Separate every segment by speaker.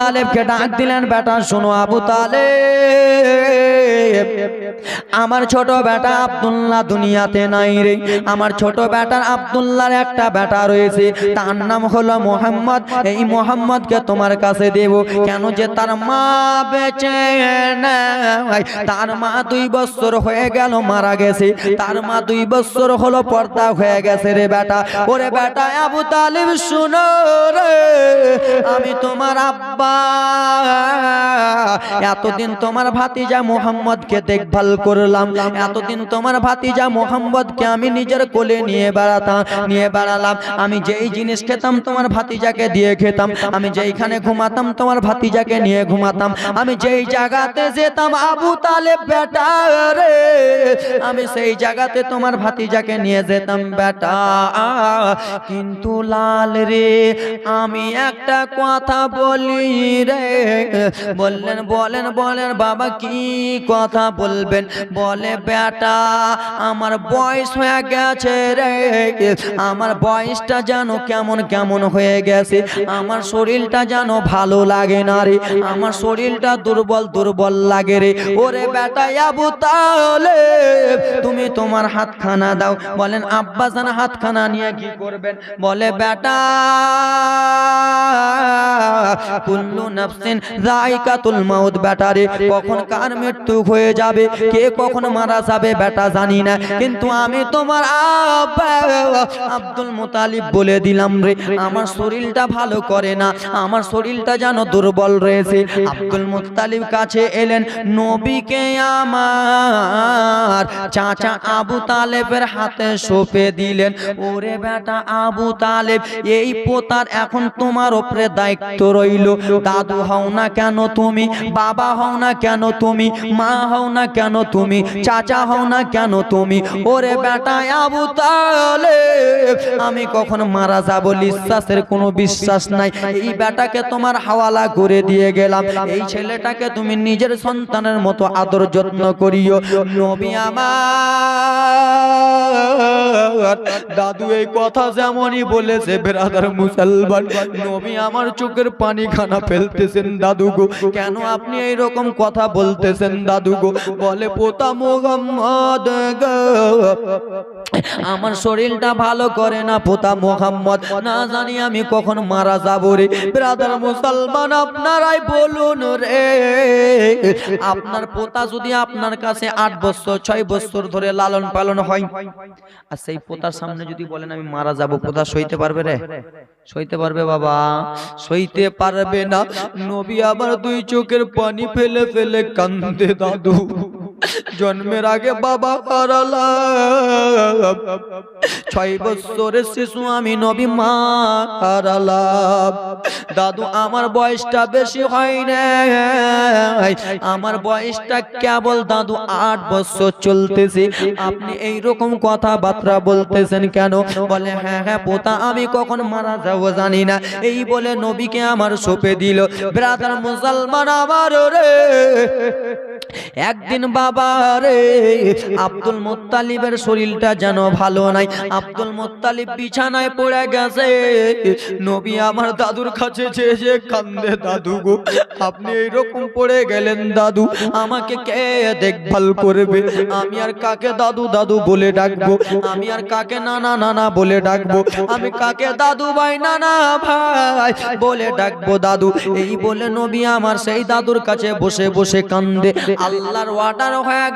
Speaker 1: তালেবকে ডাক দিলেন, বেটা, শোনো আবু তালেব। আমার ছোট বেটা আব্দুল্লাহ দুনিয়াতে নাই রে। আমার ছোট বেটার আব্দুল্লাহর একটা বেটা রয়েছে। তার নাম হলো মোহাম্মদ। এই মোহাম্মদকে তোমার কাছে দেব। কেন যে তার মা বেঁচে নাই? তার মা দুই বছর হয়ে গেল, মারা গেছে। তার মা দুই বছর হলো পর্দা হয়ে গেছে রে বেটা। ওরে বেটা আবু তালিব, শুনো রে। আমি তোমার আব্বা এতদিন তোমার ভাতিজা মোহাম্মদকে দেখভাল করলাম। এতদিন তোমার ভাতিজা মোহাম্মদকে আমি নিজের কোলে নিয়ে বেড়াতাম, নিয়ে বেড়ালাম। আমি যেই জিনিস খেতাম তোমার ভাতিজাকে দিয়ে খেতাম। আমি যেইখানে ঘুমাতাম তোমার ভাতিজাকে নিয়ে ঘুমাতাম। আমি যেই জায়গাতে যেতাম, আবু তালে বেটা রে, আমি সেই জায়গাতে তোমার ভাতিজাকে নিয়ে যেতাম বেটা। কিন্তু লাল রে, আমি একটা কথা বলি বললেন, বলেন বলেন, বাবা কি কথা বলবেন? বলে, বেটা, আমার বয়স হয়ে গেছে রে। আমার বয়সটা যেন কেমন কেমন হয়ে গেছে। আমার শরীরটা যেন ভালো লাগে না রে। আমার শরীরটা দুর্বল দুর্বল লাগে রে। ওরে বেটা আবু তাহলে তুমি তোমার হাতখানা দাও। বলেন আব্বা জান হাতখানা নিয়ে কি করবেন? বলে, বেটা কুল্লু নাফসিন, যায়কাতুল মাউত বেটা রে কখন কার মৃত্যু হয়ে যাবে? কে কখন মারা যাবে? বেটা জানি না। কিন্তু আমি তোমার আব্দুল মুতালিব বলে দিলাম রে, আমার শরীরটা ভালো করে না, আমার শরীরটা যেন দুর্বল রয়েছে। আব্দুল মুতালিব কাছে এলেন, নবীকে আমার চাচা আবু তালেবের হাতে সঁপে দিলেন। ওরে বেটা আবু তালেব, এই পোতার এখন তোমার উপরে দায়িত্ব রইল। দাদু হও না কেন তুমি, বাবা হও না কেন তুমি, মা হও না কেন তুমি, চাচা হও না কেন তুমি? ওরে বেটা আবু তালেব আমি কখন মারা যাব বিশ্বাসের কোনো বিশ্বাস নাই। এই বেটাকে তোমার হাওয়ালা করে দিয়ে গেলাম। এই ছেলেটাকে তুমি নিজের সন্তানের মতো আদর যত্ন করিও। নবী আমার, দাদু এই কথা যেমনই বলেছে, বেরাদার মুসলমান, নবী আমার চোখের পানি খানা ফেলতেছেন দাদু গো কেন আপনি এই রকম কথা বলতেছেন দাদু গো বলে, পোতা মোহাম্মদ আমার শরীরটা ভালো করে না পোতা মোহাম্মদ। না জানি আমি কখন মারা যাব রে। ব্রাদার মুসলমান, আপনারাই বলুন রে। আপনার পোতা যদি আপনার কাছে আট বছর, ছয় বছর ধরে লালন পালন হয়, আর সেই পোতার সামনে যদি বলেন, আমি মারা যাব পোতা সইতে পারবে রে? সইতে পারবে বাবা। সইতে পারবে না। নবী আবার দুই চোখের পানি ফেলে ফেলে কান্দে দাদু। জন্মের আগে বাবা হারালাম। ছয় বছরের শিশু আমি নবী মা হারালাম দাদু আমার বয়সটা বেশি হয় না আমার বয়সটা কেবল দাদু আট বছর চলতেছে। আপনি এই রকম কথাবার্তা বলতেছেন কেন? বলে হ্যাঁ হ্যাঁ পোতা আমি কখন মারা যাব জানি না। এই বলে নবীকে আমার সোপে দিল। ব্রাদার মুসলমান আমার রে। একদিন বাবা রে আব্দুল মোত্তালিবের শরীরটা যেন ভালো নাই। আব্দুল মোত্তালিব বিছানায় পড়ে গেছে। নবী আমার দাদুর কাছে যে যে কান্দে, দাদু গো, আপনি এইরকম পড়ে গেলেন দাদু, আমাকে কে দেখভাল করবে? আমি আর কাকে দাদু দাদু বলে ডাকবো? আমি আর কাকে নানা নানা বলে ডাকবো? আমি কাকে দাদু ভাই, নানা ভাই বলে ডাকবো দাদু? এই বলে নবী আমার সেই দাদুর কাছে বসে বসে কান্দে। আল্লাহর ওয়াটার হয়ে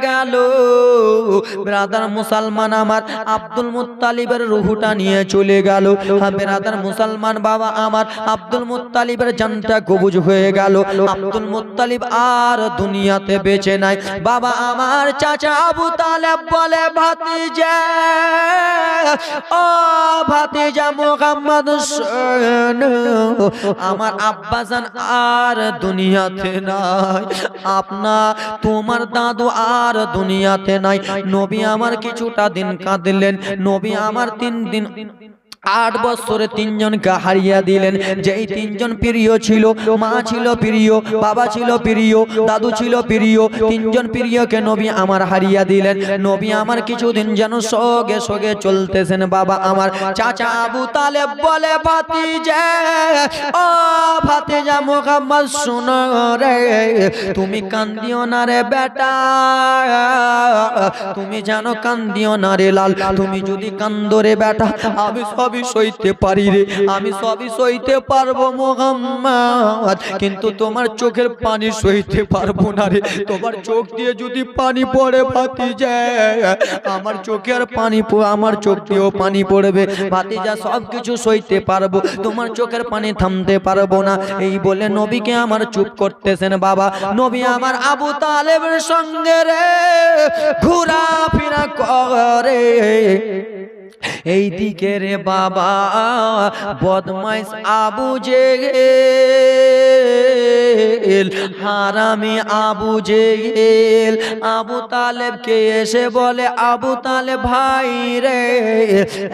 Speaker 1: মুসলমান আমার আব্দুল মুত্তালিবের রুহুটা নিয়ে চলে গেল। হ্যাঁ ব্রাদার মুসলমান বাবা আমার আব্দুল মুত্তালিবের জানটা কবুজ হয়ে গেল। আব্দুল মুত্তালিব আর দুনিয়াতে বেঁচে নাই। বাবা আমার চাচা আবু তালেব বলে, ভাতিজা, ও ভাতিজা মোহাম্মদ আমার আব্বাজান আর দুনিয়াতে নাই। আপনার তোমার দাদু আর দুনিয়াতে নাই। নবী আমার কিছুটা দিন কাঁদলেন। নবী আমার তিন দিন আট বছরে তিনজনকে হারিয়ে দিলেন। যেই তিনজন প্রিয় ছিল, মা ছিল প্রিয়, বাবা ছিল প্রিয়, দাদু ছিল প্রিয়, তিনজন প্রিয়কে নবী আমার হারিয়ে দিলেন। নবী আমার কিছুদিন যেন সগে সগে চলতেছেন। বাবা আমার চাচা আবু তালেব বলে, ভাতিজা, ও ভাতিজা মোহাম্মদ, শুনো রে, তুমি কান্দিও না রে বেটা। তুমি জানো কান্দিও না রে লাল। তুমি যদি কান্দো রে বেটা, আমি সবই সইতে পারি রে। আমি সবই সইতে পারব মোহাম্মদ। কিন্তু তোমার চোখের পানি সইতে পারব না রে। তোমার চোখ দিয়ে যদি পানি পড়ে ভাতি যায় আমার চোখে আর পানি আমার চোখ দিয়েও পানি পড়বে। ভাতিজা সব কিছু সইতে পারব। তোমার চোখের পানি থামতে পারব না। এই বলে নবীকে আমার চুপ করতেছেন বাবা। নবী আমার আবু তালেবের সঙ্গে রে, ঘোরাফেরা করে। এই দিকে রে বাবা বদমাইশ আবু জেগেল হারামি আবু জেগেল আবু তালেবকে এসে বলে আবু তালেব ভাই রে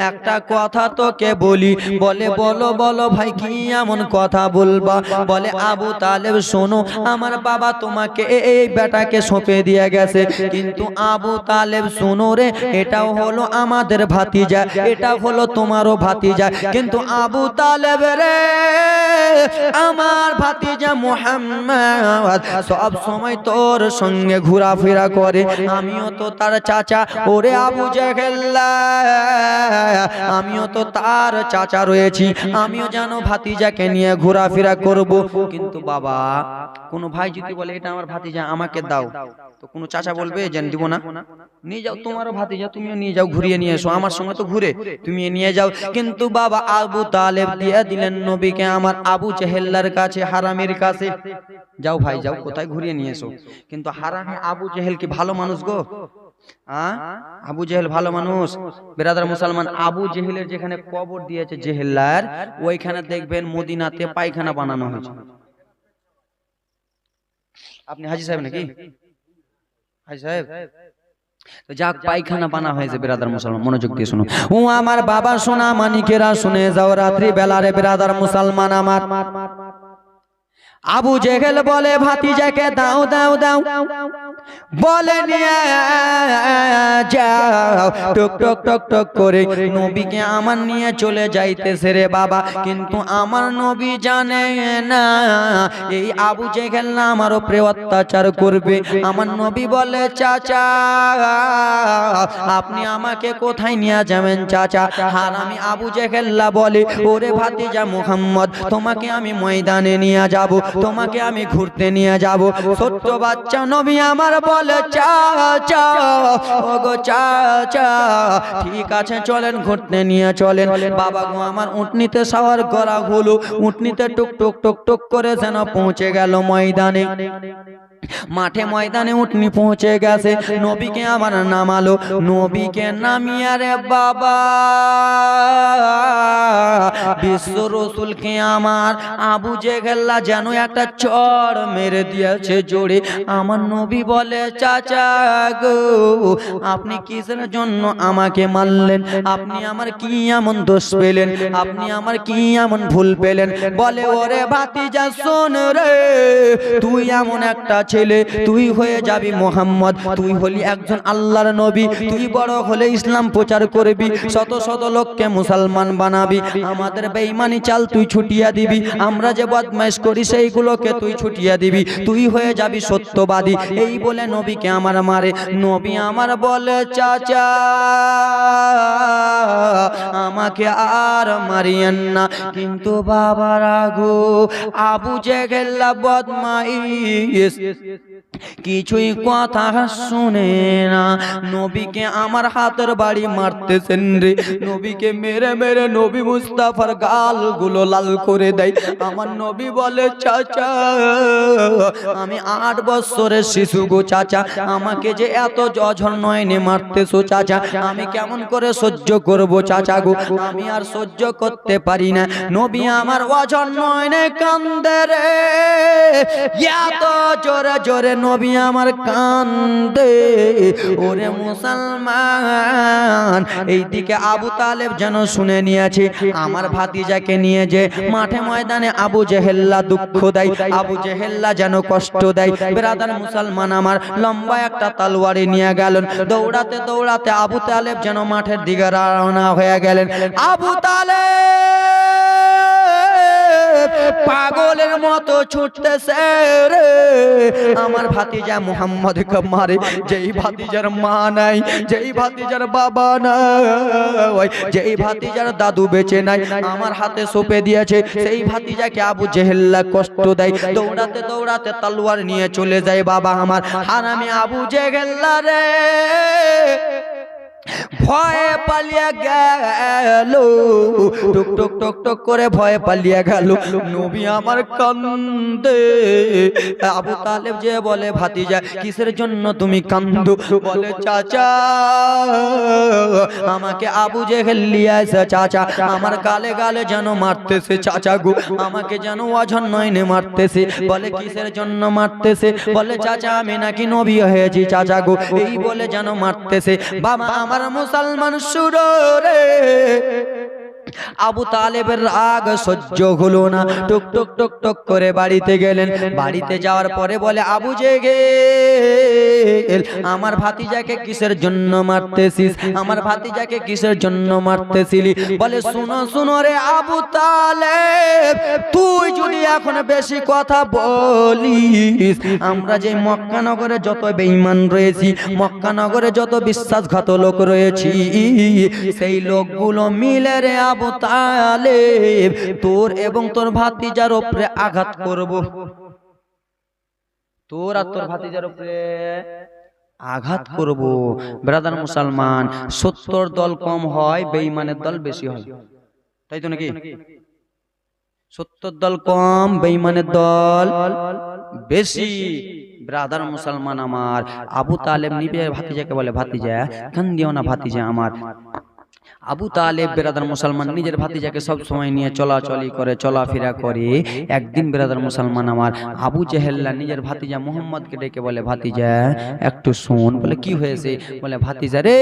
Speaker 1: একটা কথা তোকে বলি। বলে বলো বলো ভাই কি এমন কথা বলবা? বলে আবু তালেব শোনো আমার বাবা তোমাকে এই বেটাকে সঁপে দিয়ে গেছে। কিন্তু আবু তালেব শোনো রে এটাও হলো আমাদের ভাতিজা এটা হলো তোমারও ভাতিজা। কিন্তু আবু তালেব রে আমার ভাতিজা মুহাম্মদ সব সময় তোর সঙ্গে ঘোরাফেরা করে। আমিও তো তার চাচা ওরে আবু জেহেল্লা আমিও তো তার চাচা রয়েছি। আমিও জানো ভাতিজাকে নিয়ে ঘোরাফেরা করব। কিন্তু বাবা কোন ভাই যদি বলে এটা আমার ভাতিজা আমাকে দাও। তো কোনো চাচা বলবে যে দিব না? নিয়ে যাও তোমারও ভাতিজা তুমিও নিয়ে যাও ঘুরিয়ে নিয়ে এসো আমার সঙ্গে তো ঘুরে। তুমি নিয়ে যাও। কিন্তু বাবা আবু তালেব দিয়ে দিলেন নবীকে আমার আবু চেহেল্লার কাছে হারামের কাছে। যাও ভাই যাও কোথায় ঘুরিয়ে নিয়ে এসো। কিন্তু হারামে আবু জেহেল কি ভালো মানুষ গো? আবু জেহেল ভালো মানুষ। বেরাদার মুসলমান আবু জেহেলের যেখানে কবর দিয়েছে জেহেল্লার ওইখানে দেখবেন মদিনাতে পায়খানা বানানো হয়েছে। আপনি হাজি সাহেব নাকি সাহেব যাক পায়খানা বানা হয়েছে বেরাদার মুসলমান মনোযোগ দিয়ে শুনো। ও আমার বাবা সোনা মানিকেরা শুনে যাও রাত্রি বেলারে বেরাদার মুসলমান আমার। আবু জেগেল বলে ভাতিজাকে দাও দাও দাও। বলে যাও। টক টক টক টক করে নবীকে আমার নিয়ে চলে যাইতেছে রে বাবা। কিন্তু আমার নবী জানে না, এই আবু জেহেল না আমার উপরে অত্যাচার করবে। আমার নবী বলে, চাচা, আপনি আমাকে কোথায় নিয়ে যাবেন চাচা? আর আমি আবু জেহেল্লা বলে, ওরে ভাতিজা মুহাম্মদ, তোমাকে আমি ময়দানে নিয়ে যাব, তোমাকে আমি ঘুরতে নিয়ে যাব। ছোট্ট বাচ্চা নবী আমার বলে চাচা, ওগো চাচা, ঠিক আছে, চলেন ঘুরতে নিয়ে চলেন। বাবা গো, আমার উঠনিতে সাওয়ার করা হলো উঠনিতে টুক টুক টুক টুক করে যেন পৌঁছে গেল ময়দানে। মাঠে ময়দানে উঠনি পৌঁছে গেছে। নবীকে আমার নামালো। নবীকে নামিয়ে রে বাবা, বিশ্ব রসুলকে আমার আবু জেগেল্লা যেন একটা চড় মেরে দিয়েছে জোরে। আমার নবী বলে, চাচা গো, আপনি কিসের জন্য আমাকে মারলেন? আপনি আমার কি এমন দোষ পেলেন? আপনি আমার কি এমন ভুল পেলেন? বলে, ওরে ভাতিজা, শোন রে, তুই এমন একটা ছেলে, তুই হয়ে যাবি মোহাম্মদ। তুই হলি একজন আল্লাহর নবী। তুই বড় হলে ইসলাম প্রচার করবি, শত শত লোককে মুসলমান বানাবি। আমাদের বেঈমানি চাল তুই ছুটিয়া দিবি। আমরা যে বদমাইশ করি, সেইগুলোকে তুই ছুটিয়া দিবি। তুই হয়ে যাবি সত্যবাদী। এই বলে নবীকে আমার মারে। নবী আমার বলে, চাচা, আমাকে আর মারিয়েন না। কিন্তু বাবার আগো আবু জেগেল্লা বদমাইশ। কিছুই কথা শুনে না। নবীকে আমার হাতের বাড়ি মারতেছেন রে। নবীকে মেরে মেরে নবী মুস্তাফার গালগুলো লাল করে দেয়। আমার নবী বলে, চাচা, আমি আট বছরের শিশু গো চাচা। আমাকে যে এত জঝর নয়নে মারতেছো চাচা, আমি কেমন করে সহ্য করব চাচা গো? আমি আর সহ্য করতে পারি না। নবী আমার অঝর নয়নে কান্দে রে। এত জোরে জোরে নবী আমার কান্দে। ওরে মুসলমান, এইদিকে আবু তালেব যেন শুনে নিয়েছে, আমার ভাতিজাকে নিয়ে যে মাঠে ময়দানে আবু জেহেল্লা দুঃখ দেয়, আবু জেহেল্লা যেন কষ্ট দেয়। বেরাদার মুসলমান আমার লম্বা একটা তালওয়ারি নিয়ে গেলেন, দৌড়াতে দৌড়াতে আবু তালেব যেন মাঠের দিকে রওনা হয়ে গেলেন। আবু তালেব! পাগলের মতো ছুটতেছে রে। আমার ভাতিজা মোহাম্মদ মারে, যেই ভাতিজার মা নাই, যেই ভাতিজার বাবা নাই, যেই ভাতিজার দাদু বেঁচে নাই, আমার হাতে সোপে দিয়েছে, সেই ভাতিজাকে আবু জেহেল্লা কষ্ট দেয়, দৌড়াতে দৌড়াতে তলোয়ার নিয়ে চলে যায় বাবা আমার। হারামি আবু জেহেল্লা রে। ভয়ে পালিয়ে গেল। টুক টুক টুক টুক করে ভয়ে পালিয়ে গেল। নবী আমার কান্দে। আবু তালেব যে বলে, ভাতিজা, কিসের জন্য তুমি কান্দো? বলে, চাচা, আমাকে আবু যে লিয়াছে চাচা, আমার গালে গালে যেন মারতেছে, চাচা গো, আমাকে যেন অজন্যয়নে মারতেছে। বলে, কিসের জন্য মারতেছে? বলে, চাচা, আমি নাকি নবী হয়েছি, চাচা গো। এই বলে যেন মারতেছে। বাবা আমার মুসলমান সুরে আবু তালেবের রাগ সহ্য হলো না। টুক টুক টুক টুক করে বাড়িতে গেলেন। বাড়িতে যাওয়ার পরে বলে আবু জেগে আমার ভাতিজাকে কিসের জন্য মারতেছিস? আমার ভাতিজাকে কিসের জন্য মারতেছিলি? বলে শুনো শুনো রে আবু তালেব তুই যদি এখন বেশি কথা বলিস আমরা যে মক্কা নগরে যত বেঈমান রয়েছি মক্কা নগরে যত বিশ্বাসঘাত লোক রয়েছি সেই লোকগুলো মিলে রে আবু তালেব তোর এবং তোর ভাতিজার উপরে আঘাত করব। তোর আর তোর ভাতিজার উপরে আঘাত করব। ব্রাদার মুসলমান, সত্তর দল কম হয়, বেঈমানের দল বেশি হয়। তাই তো নাকি? সত্তর দল কম, বেঈমানের দল বেশি। ব্রাদার মুসলমান আমার, আবু তালেব নিবে ভাতিজাকে বলে, ভাতিজা কান দিও না ভাতিজা আমার। আবু তালেব বেরাদার মুসলমান নিজের ভাতিজাকে সব সময় নিয়ে চলাচলি করে চলাফেরা করে একদিন বেরাদার মুসলমান আমার আবু জেহেল্লা নিজের ভাতিজা মোহাম্মদকে ডেকে বলে ভাতিজা একটু শোন। বলে কি হয়েছে? বলে ভাতিজা রে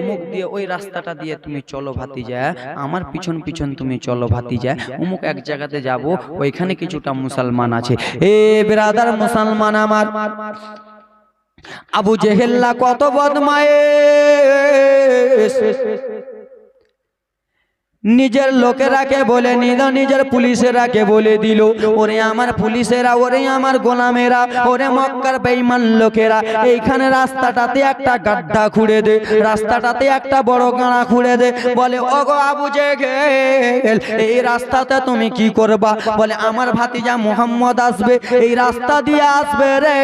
Speaker 1: উমুক দিয়ে ওই রাস্তাটা দিয়ে তুমি চলো ভাতিজা আমার পিছন পিছন তুমি চলো ভাতিজা। উমুক এক জায়গাতে যাব ওইখানে কিছুটা মুসলমান আছে। এ বেরাদার মুসলমান আমার। আবু জেহেল্লা কত বদমায়ে নিজের লোকেরাকে বলে নিল নিজের পুলিশেরাকে বলে দিল। ওরে আমার পুলিশেরা, ওরে আমার গোলামেরা, ওরে মক্কার বেঈমান লোকেরা, এইখানে রাস্তাটাতে একটা গাড্ডা খুঁড়ে দে, রাস্তাটাতে একটা বড় গাড়া খুঁড়ে দে। বলে, ওগো আবু জেগেল, এই রাস্তাতে তুমি কি করবা? বলে, আমার ভাতিজা মোহাম্মদ আসবে, এই রাস্তা দিয়ে আসবে রে।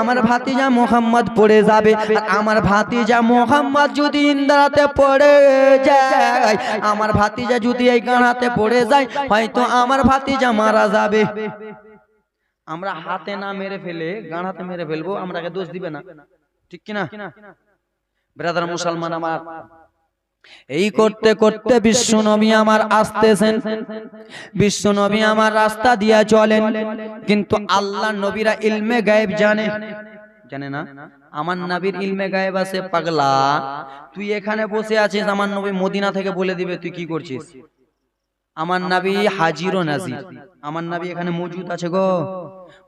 Speaker 1: আমার ভাতিজা মোহাম্মদ পড়ে যাবে, আর আমার ভাতিজা মোহাম্মদ যদি ইন্দ্রাতে পড়ে যায়, আমার ভাতিজা যদি এই গাঁড়াতে পড়ে যায়, হয়তো আমার ভাতিজা মারা যাবে। আমরা হাতে না মেরে ফেলে গাঁড়াতে মেরে ফেলব আমরাকে দোষ দিবে না। ঠিক কিনা? ব্রাদার মুসলমান আমার, এই করতে করতে বিশ্ব নবী আমার আসতেছেন। বিশ্ব নবী আমার রাস্তা দিয়া চলেন। কিন্তু আল্লাহ নবীরা ইলমে গায়েব জানে। জানে না? আমার নবীর ইলমে গায়েব আছে পাগলা। তুই এখানে বসে আছিস আমার নবী মদিনা থেকে বলে দিবে তুই কি করছিস? আমার নবী হাজির ও নাজির। আমার নবী এখানে মজুদ আছে গো।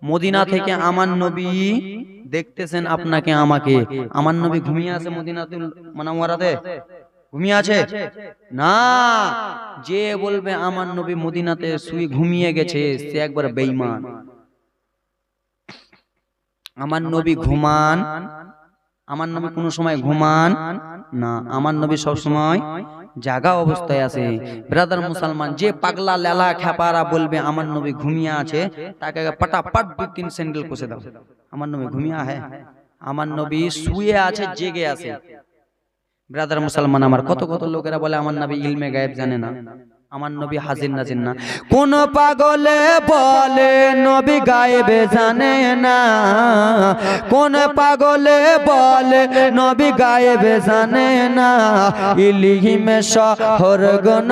Speaker 1: মদিনা থেকে আমার নবী দেখতেছেন আপনাকে আমাকে। আমার নবী ঘুমিয়ে আছে মদিনাতুল মানাওয়ারাতে। ঘুমিয়ে আছে? না। যে বলবে আমার নবী মদিনাতে শুয়ে ঘুমিয়ে গেছে সে একবার বেঈমান। আমার নবী ঘুমান। আমার নবী কোনো সময় ঘুমান। না আমার নবী সব সময় জাগা অবস্থায় আছে। ব্রাদার মুসলমান যে পাগলা লেলা খেপারা বলবে আমার নবী ঘুমিয়ে আছে তাকে পাটাপাট দুই তিন স্যান্ডেল কষে দাও। আমার নবী ঘুমিয়ে আছে। আমার নবী শুয়ে আছে জেগে আছে। ব্রাদার মুসলমান আমার কত কত লোকেরা বলে আমার নবী ইলমে গায়েব জানে না।
Speaker 2: আমার নবী হাজির নাজির না
Speaker 1: কোন পাগলে বলে নবী গায়েবে জানে না। কোন পাগলে বলে নবী গায়েবে জানে না। ইলিহিমে শহর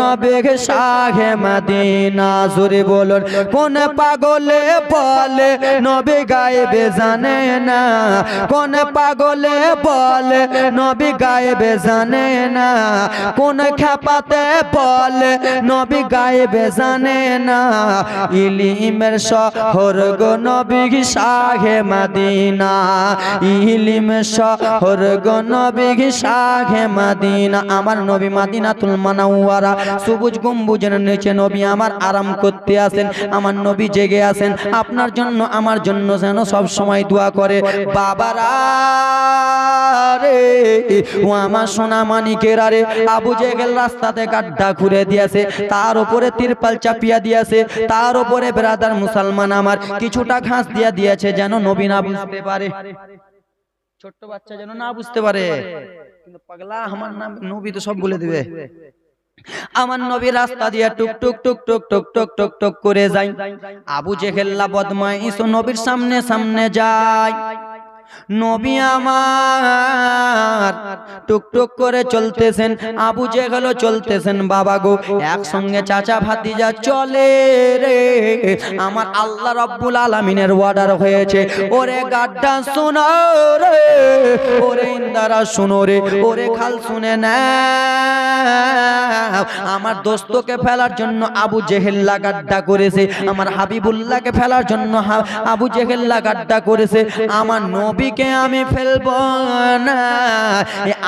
Speaker 1: নবী শাহে মদিনা। জুরে বলুন কোন পাগলে বলে নবী গায়েবে জানে না? কোন পাগলে বলে নবী গায়েবে জানে না? কোন খেপাতে বলে নবী গায়েবে জানে না। ইলিমের শহর গো নবী শাহে মদিনা। ইলিম শহর গো নবী শাহে মদিনা। আমার নবী মদিনাতুল মানাওয়ারা, সবুজ গম্বুজের নিচে নবী আমার আরাম করতে আসেন, আমার নবী জেগে আসেন। আপনার জন্য, আমার জন্য যেন সব সময় দোয়া করে। বাবারা রে, ও আমার সোনা মানিকের আরে আবু জেগেল রাস্তাতে গাড্ডা খুঁড়ে দিয়েছে। তার উপরে তিরপাল চাপিয়া দিয়েছে। তার উপরে ব্রাদার মুসলমান আমার। কিছুটা ঘাস দিয়া দিয়েছে যেন নবী না বুঝতে পারে। ছোট্ট বাচ্চা যেন না বুঝতে পারে। কিন্তু পাগলা, আমার নাম নবী তো সব বলে দিবে। আমার নবী রাস্তা দিয়ে টুক টুক টুক টুক টুক টুক টুক টুক করে যায়। আবু জেহেল্লা বদমাইশ, নবীর সামনে সামনে যায়। নবী আমার টুক টুক করে চলতেছেন, আবু জেহেল চলতেছেন, বাবা গো, একসঙ্গে চাচা ভাতিজা চলে রে। আমার আল্লাহ রব্বুল আলামিনের অর্ডার হয়েছে, ওরে গাড্ডা শোনো রে, ওরে ইন্দারা শুনো রে, ওরে খাল শুনে না আমার দোস্তকে ফেলার জন্য আবু জেহেল্লা গাড্ডা করেছে, আমার হাবিবুল্লাহকে ফেলার জন্য আবু জেহেল্লা গাড্ডা করেছে, আমার নবীকে আমি ফেলব না।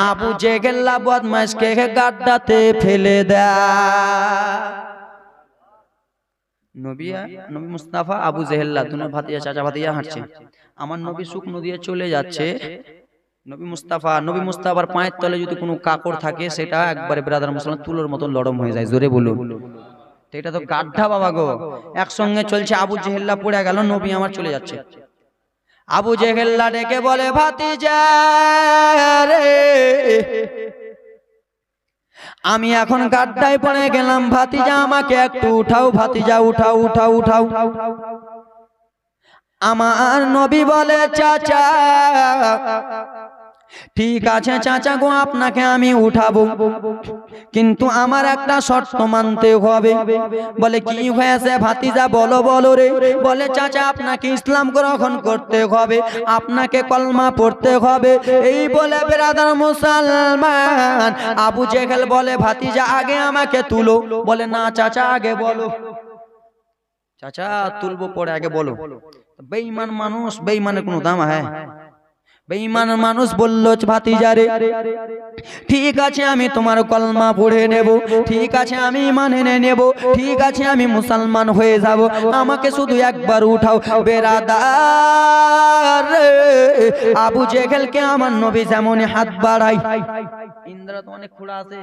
Speaker 1: আবু জেহেল্লা বদমাইশকে গাড্ডাতে ফেলে দেয় নবী আবু জেহেল্লা ভাতিয়া ভাতিয়া হাঁটছে। আমার নবী শুকনো দিয়ে চলে যাচ্ছে। নবী মুস্তাফা, নবী মুস্তাফার পায়ের তলে যদি কোনো থাকে, সেটা একবারে ব্রাদার তুলোর হয়ে যায়। জোরে তো গাড্ডা বাবা গো। একসঙ্গে চলছে আবু জেহেল্লা পড়ে গেল, নবী আমার চলে যাচ্ছে। আবু জেহেল্লা ডেকে বলে ভাতিজা রে আমি এখন গাড্ডায় পড়ে গেলাম ভাতিজা আমাকে একটু উঠাও ভাতিজা উঠাও উঠাও উঠাও আমার নবী বলে চাচা ঠিক আছে চাচা গো আপনাকে আমি উঠাবো। কিন্তু আমার একটা শর্ত মানতে হবে। বলে কি হয়েছে ভাতিজা বলো বলো রে? বলে চাচা আপনাকে ইসলাম গ্রহণ করতে হবে। আপনাকে কলমা পড়তে হবে। এই বলে বেরাদার মুসলমান আবু জেহেল বলে ভাতিজা আগে আমাকে তুলো। বলে না চাচা আগে বলো। চাচা তুলবো পরে আগে বলো। বেঈমান মানুষ বেঈমানের কোনো দাম হ্যাঁ। বেঈমান মানুষ বলল, ভাতিজারে, ঠিক আছে আমি তোমার কলমা পড়ে নেব, ঠিক আছে আমি মানে নেব, ঠিক আছে আমি মুসলমান হয়ে যাব আমাকে শুধু একবার উঠাও, বেরাদার। আবু জেহেলকে আমার নবী যেমন হাত বাড়াই ইন্দ্রা তো অনেক খোড়া আছে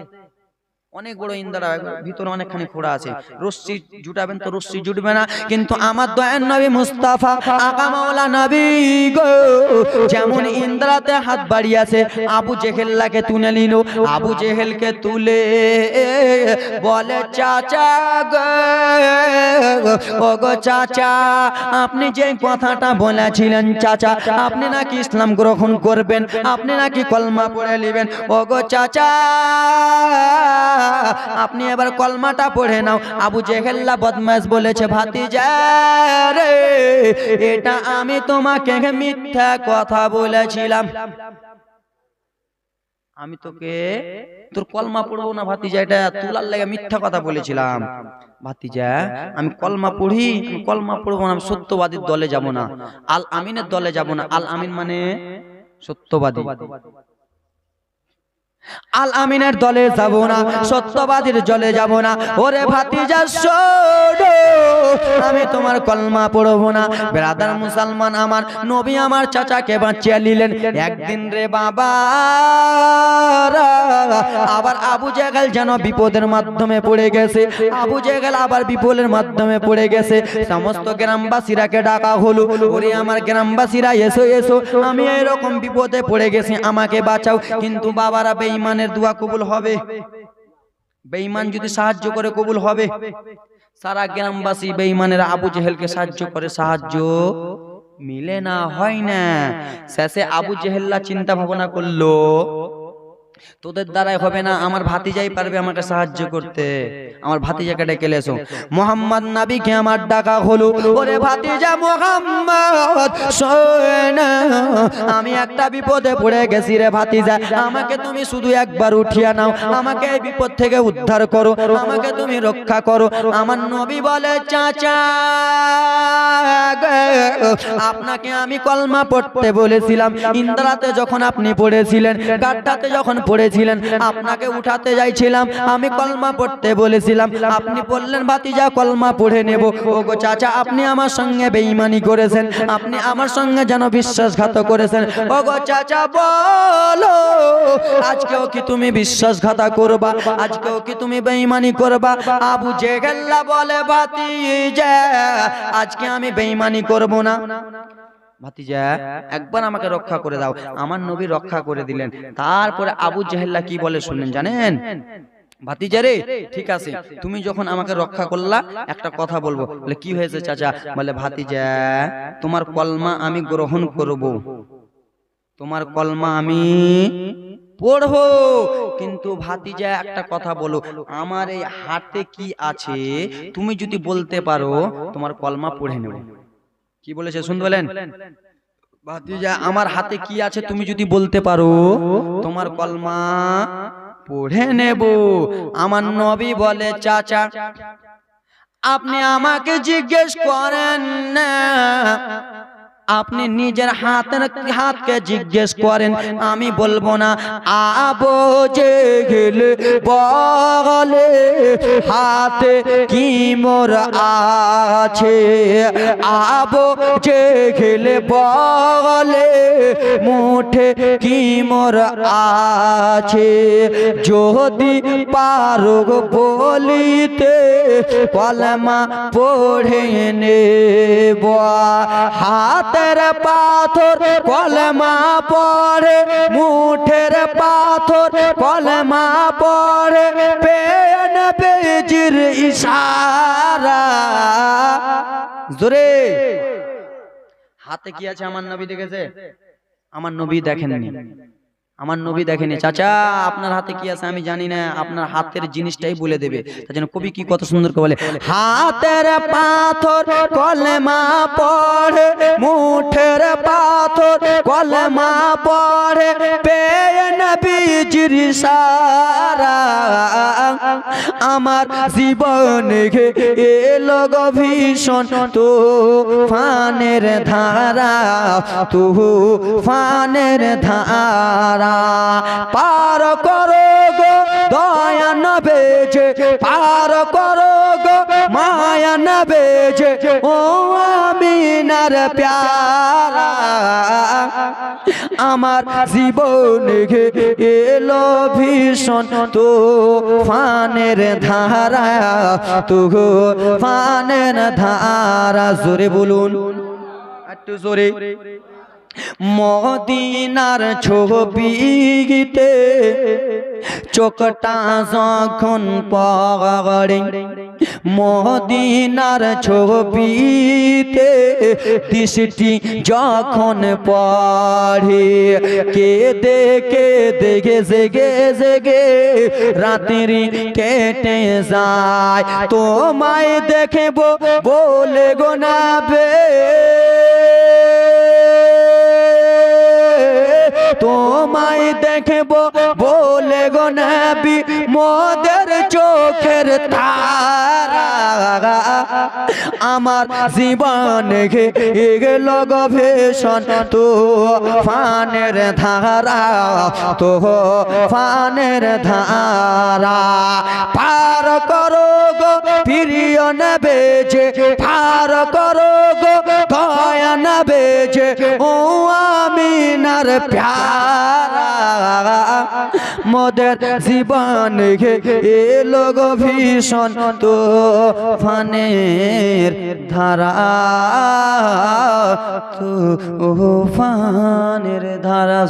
Speaker 1: অনেক বড় ইন্দ্রা ভিতরে অনেকখানি খোড়া আছে। রশ্মি জুটাবেন তো রশ্মি জুটবে না। কিন্তু আমার দয়ার নবী মুস্তাফা আকা মাওলা নবী গো। যেমন ইন্দ্রাতে হাত বাড়িয়েছে আবু জেহেল্লাকে তুলে নিল আবু জেহেলকে তুলে বলে চাচা গো। ও গো চাচা আপনি যে কথাটা বলেছিলেন চাচা আপনি নাকি ইসলাম গ্রহণ করবেন? আপনি নাকি কলমা পড়ে নেবেন ও গো চাচা। আপনি এবার কলমাটা পড়ে নাও। আবু জেহেল্লা বদমাস বলেছে, ভাতিজা রে, এটা আমি তোমাকে মিথ্যা কথা বলেছিলাম। আমি তোকে, তোর কলমা পড়ব না ভাতিজা, এটা তুলার লেগে মিথ্যা কথা বলেছিলাম। ভাতিজা, আমি কলমা পড়ি কলমা পড়ব না সত্যবাদীর দলে যাব না। আল আমিনের দলে যাব না। আল আমিন মানে সত্যবাদী। আল আমিনের দলে যাব না, সত্যবাদীর জলে যাব না। ওরে ভাতিজা আমি তোমার কলমা পড়ব না। ব্রাদার মুসলমান আমার, নবী আমার চাচাকে বাঁচিয়ে নিলেন। একদিন রে বাবা, আবার আবু জেগাল যেন বিপদের মাধ্যমে পড়ে গেছে। আবু জেগাল আবার বিপদের মাধ্যমে পড়ে গেছে। সমস্ত গ্রামবাসীরাকে ডাকা হলো। ওরে আমার গ্রামবাসীরা, এসো এসো। আমি এরকম বিপদে পড়ে গেছি, আমাকে বাঁচাও। কিন্তু বাবারা বেঈমানের দোয়া কবুল হবে। বেঈমান যদি সাহায্য করে কবুল হবে। সারা গ্রামবাসী বেঈমানের আবু জেহেলকে সাহায্য করে সাহায্য মিলে না হয় না। শেষে আবু জেহেল্লা চিন্তা ভাবনা করল তোদের দ্বারাই হবে না আমার ভাতিজাই পারবে আমাকে সাহায্য করতে। আমার ভাতিজাকে ডেকে এসো মোহাম্মদ নাবিকে আমার ডাকা হলো। ওরে ভাতিজা মোহাম্মদ আমি একটা বিপদে পড়ে গেছি রে ভাতিজা। আমাকে তুমি শুধু একবার উঠিয়া নাও। আমাকে এই বিপদ থেকে উদ্ধার করো। আমাকে তুমি রক্ষা করো। আমার নবী বলে চাচা আপনাকে আমি কলমা পড়তে বলেছিলাম। ইন্দ্রাতে যখন আপনি পড়েছিলেন গাড্ডাতে যখন পড়েছিলেন আপনাকে উঠাতে যাইছিলাম আমি কলমা পড়তে বলেছিলাম। আপনি বললেন ভাতিজা কলমা পড়ে নেব। ওগো চাচা আপনি আমার সঙ্গে বেঈমানি করেছেন। আপনি আমার সঙ্গে যেন বিশ্বাসঘাত করেছেন। ওগো চাচা বলো আজকেও কি তুমি বিশ্বাসঘাত করবা? আজকেও কি তুমি বেঈমানি করবা? আবু জেহেল্লা বলে ভাতিজা আজকে আমি বেঈমানি করব না। ভাতিজা একবার আমাকে রক্ষা করে দাও। আমার নবী রক্ষা করে দিলেন। তারপরে আবু জাহেল্লা কি বলে শুনলেন জানেন? ভাতিজা রে ঠিক আছে তুমি যখন আমাকে রক্ষা করলা একটা কথা বলব। বলে কি হয়েছে চাচা? বলে ভাতিজা তোমার কলমা আমি গ্রহণ করব। তোমার কলমা আমি পড়ব। কিন্তু ভাতিজা একটা কথা বলো আমার এই হাতে কি আছে? তুমি যদি বলতে পারো তোমার কলমা পড়ে নেব। কি বলেছে? শুনতে পেলেন ভাতিজা আমার হাতে কি আছে তুমি যদি বলতে পারো? তোমার কলমা পড়ে নেব। আমার নবী বলে চাচা আপনি আমাকে জিজ্ঞেস করেন না। আপনি নিজের হাতের হাতকে জিজ্ঞেস করেন, আমি বলব না। আবো যে গেলে বলে হাতে কি মোর আছে? আবো যে গেলে বলে মুঠে কি মোর আছে? যদি পারো বলিতে কলমা পড়ে নেব হাতের পাথর, কলমা পড়ে মুঠের পাথর, কলমা পড়ে পেন পেজির ইশারা। জোরে। হাতে কি আছে আমার নবী দেখেছে? আমার নবী দেখেননি। আমার নবী দেখেনি। চাচা আপনার হাতে কি আছে আমি জানি না। আপনার হাতের জিনিসটাই বলে দেবে। তার জন্য কবি কি কত সুন্দর করে বলে হাতের পাথর কলমা পড়ে মুঠের পাথর কলমা পড়ে পেন বীজির সারা। আমার জীবন এলো গো ভীষণ তো ফানের ধারা তু ফানের ধারা। পার করো গো, দয়া নবেজে পার করো গো, মায়া নবেজে ও আমিনার প্যারা। আমার জীবন এলো ভীষণ তো ফানের ধারা তো ফানের ধারা। জোরে বলুন, একটু জোরে। মদিনার ছবিতে চোখটা যখন পড়ে মদিনার ছবিতে দৃষ্টি যখন পড়ে কে দেখে দেখে জেগে জেগে রাত্রি কেটে যায়। তোমায় দেখব বলে গোনাবে তোমায় দেখব বলে গো নবী, মোদের চোখের তারা আমার জীবন গেল গভীষণ তো ফানের ধারা তো ফানের ধারা। পার করো গো প্রিয় নেবে যে, পার করো গো নেবে যে ও আমিনার প্যারা। মোদের জীবন এলো গো ভীষণ তো ফানের ধারা। তো ফানের ধারা